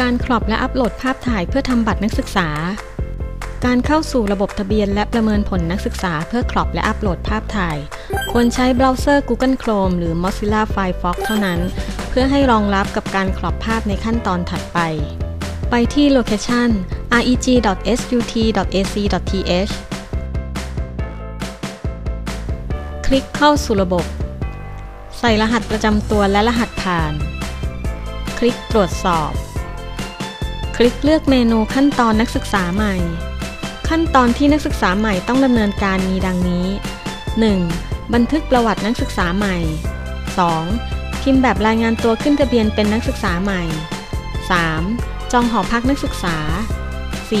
การครอบและอัปโหลดภาพถ่ายเพื่อทำบัตรนักศึกษา การเข้าสู่ระบบทะเบียนและประเมินผลนักศึกษาเพื่อครอบและอัปโหลดภาพถ่าย ควรใช้เบราว์เซอร์ Google Chrome หรือ Mozilla Firefox เท่านั้น เพื่อให้รองรับกับการครอบภาพในขั้นตอนถัดไป ไปที่ Location reg.sut.ac.th คลิกเข้าสู่ระบบ ใส่รหัสประจำตัวและรหัสผ่าน คลิกตรวจสอบ คลิกเลือกเมนูขั้นตอนนักศึกษาใหม่ ขั้นตอนที่นักศึกษาใหม่ต้องดำเนินการมีดังนี้ 1. บันทึกประวัตินักศึกษาใหม่ 2. พิมพ์แบบรายงานตัวขึ้นทะเบียนเป็นนักศึกษาใหม่ 3. จองหอพักนักศึกษา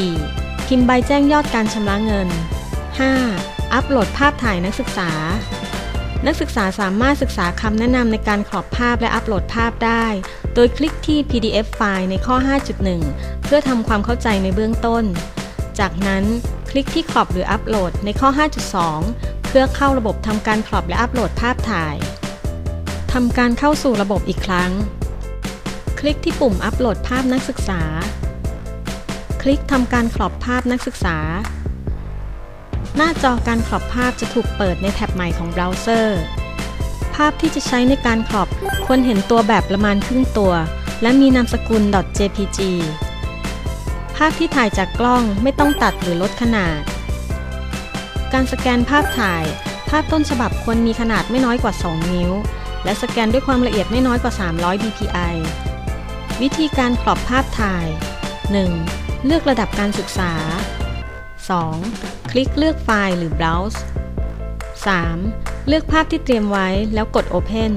4. พิมพ์ใบแจ้งยอดการชำระเงิน 5. อัปโหลดภาพถ่ายนักศึกษา นักศึกษาสามารถศึกษาคำแนะนำในการขอบภาพและอัปโหลดภาพได้ โดยคลิกที่ PDF ไฟล์ในข้อ 5.1 เพื่อทำความเข้าใจในเบื้องต้น จากนั้นคลิกที่ขรอบหรืออัปโหลดในข้อ 5.2 เพื่อเข้าระบบทำการขรอบและอัปโหลดภาพถ่ายทำการเข้าสู่ระบบอีกครั้ง คลิกที่ปุ่มอัปโหลดภาพนักศึกษา คลิกทำการขรอบภาพนักศึกษา หน้าจอการขรอบภาพจะถูกเปิดในแท็บใหม่ของเบราว์เซอร์ ภาพที่จะใช้ในการขรอบควรเห็นตัวแบบประมาณครึ่งตัว และมีนามสกุล .jpg ภาพที่ถ่ายจากกล้องไม่ต้องตัดหรือลดขนาด การสแกนภาพถ่าย ภาพต้นฉบับควรมีขนาดไม่น้อยกว่า 2 นิ้ว และสแกนด้วยความละเอียดไม่น้อยกว่า 300 dpi วิธีการกรอบภาพถ่าย 1. เลือกระดับการศึกษา 2. คลิกเลือกไฟล์หรือ Browse 3. เลือกภาพที่เตรียมไว้แล้วกด Open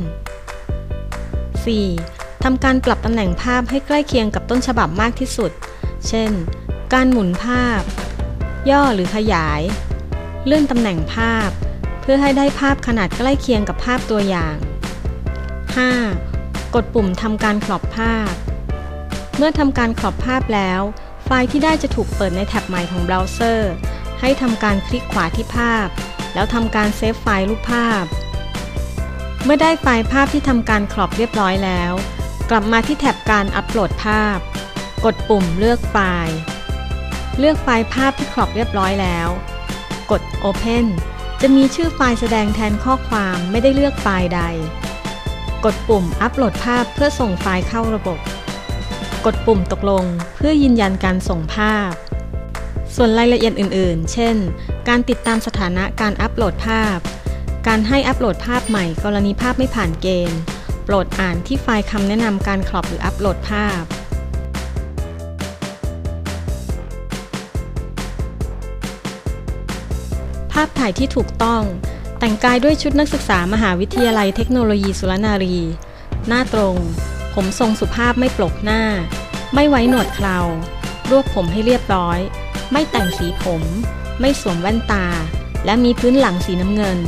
4. ทำการปรับตำแหน่งภาพให้ใกล้เคียงกับต้นฉบับมากที่สุด เช่น การหมุนภาพ ย่อหรือขยาย เลื่อนตำแหน่งภาพ เพื่อให้ได้ภาพขนาดใกล้เคียงกับภาพตัวอย่าง 5. กดปุ่มทำการครอบภาพ เมื่อทำการครอบภาพแล้ว ไฟล์ที่ได้จะถูกเปิดในแท็บใหม่ของเบราว์เซอร์ ให้ทำการคลิกขวาที่ภาพ แล้วทำการเซฟไฟล์รูปภาพ เมื่อได้ไฟล์ภาพที่ทำการครอบเรียบร้อยแล้ว กลับมาที่แท็บการอัปโหลดภาพ กดปุ่มเลือกไฟล์ เลือกไฟล์ภาพที่ครอบเรียบร้อยแล้ว กด Open จะมีชื่อไฟล์แสดงแทนข้อความไม่ได้เลือกไฟล์ใด กดปุ่มอัปโหลดภาพเพื่อส่งไฟล์เข้าระบบ กดปุ่มตกลงเพื่อยืนยันการส่งภาพ ส่วนรายละเอียดอื่น ๆ เช่น การติดตามสถานะการอัปโหลดภาพ การให้อัปโหลดภาพใหม่ กรณีภาพไม่ผ่านเกณฑ์ โปรดอ่านที่ไฟล์คำแนะนำการครอบหรืออัปโหลดภาพ ภาพถ่ายที่ถูกต้อง แต่งกายด้วยชุดนักศึกษามหาวิทยาลัยเทคโนโลยีสุรนารี หน้าตรง ผมทรงสุภาพไม่ปลกหน้า ไม่ไว้หนวดเครารวบผมให้เรียบร้อย ไม่แต่งสีผม ไม่สวมแว่นตา และมีพื้นหลังสีน้ำเงิน